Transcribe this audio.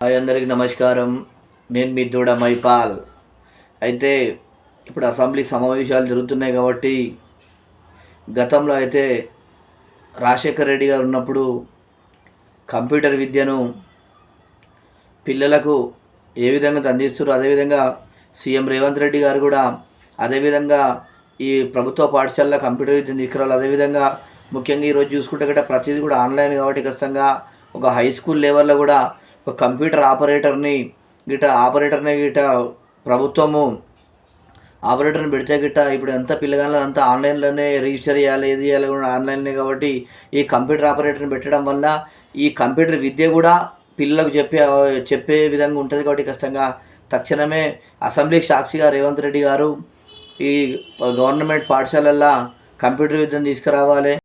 Hi అందరికి నమస్కారం. నేను మీ దూడ మైపాల్. అయితే ఇప్పుడు అసెంబ్లీ సమావేశాలు జరుగుతున్నాయి కాబట్టి గతంలో అయితే రాజశేఖర్ రెడ్డి గారు ఉన్నప్పుడు కంప్యూటర్ విద్యను పిల్లలకు ఏ విధంగా అందిస్తారు అదేవిధంగా సీఎం రేవంత్ రెడ్డి గారు కూడా అదేవిధంగా ఈ ప్రభుత్వ పాఠశాలలో కంప్యూటర్ విద్యను తీసుకురావాలి. అదేవిధంగా ముఖ్యంగా ఈరోజు చూసుకుంటే కూడా ప్రతిదీ కూడా ఆన్లైన్ కాబట్టి ఖచ్చితంగా ఒక హై స్కూల్ లెవెల్లో కూడా ఒక కంప్యూటర్ ఆపరేటర్ని గిట ఆపరేటర్ని గిట ప్రభుత్వము ఆపరేటర్ని పెడితే గిట్ట ఇప్పుడు ఎంత పిల్లగాళ్ళు అంతా ఆన్లైన్లోనే రిజిస్టర్ చేయాలి ఏది చేయాలి కూడా ఆన్లైన్లో కాబట్టి ఈ కంప్యూటర్ ఆపరేటర్ని పెట్టడం వల్ల ఈ కంప్యూటర్ విద్య కూడా పిల్లలకు చెప్పే చెప్పే విధంగా ఉంటుంది కాబట్టి ఖచ్చితంగా తక్షణమే అసెంబ్లీకి సాక్షిగా రేవంత్ రెడ్డి గారు ఈ గవర్నమెంట్ పాఠశాలల్లో కంప్యూటర్ విద్యను తీసుకురావాలి.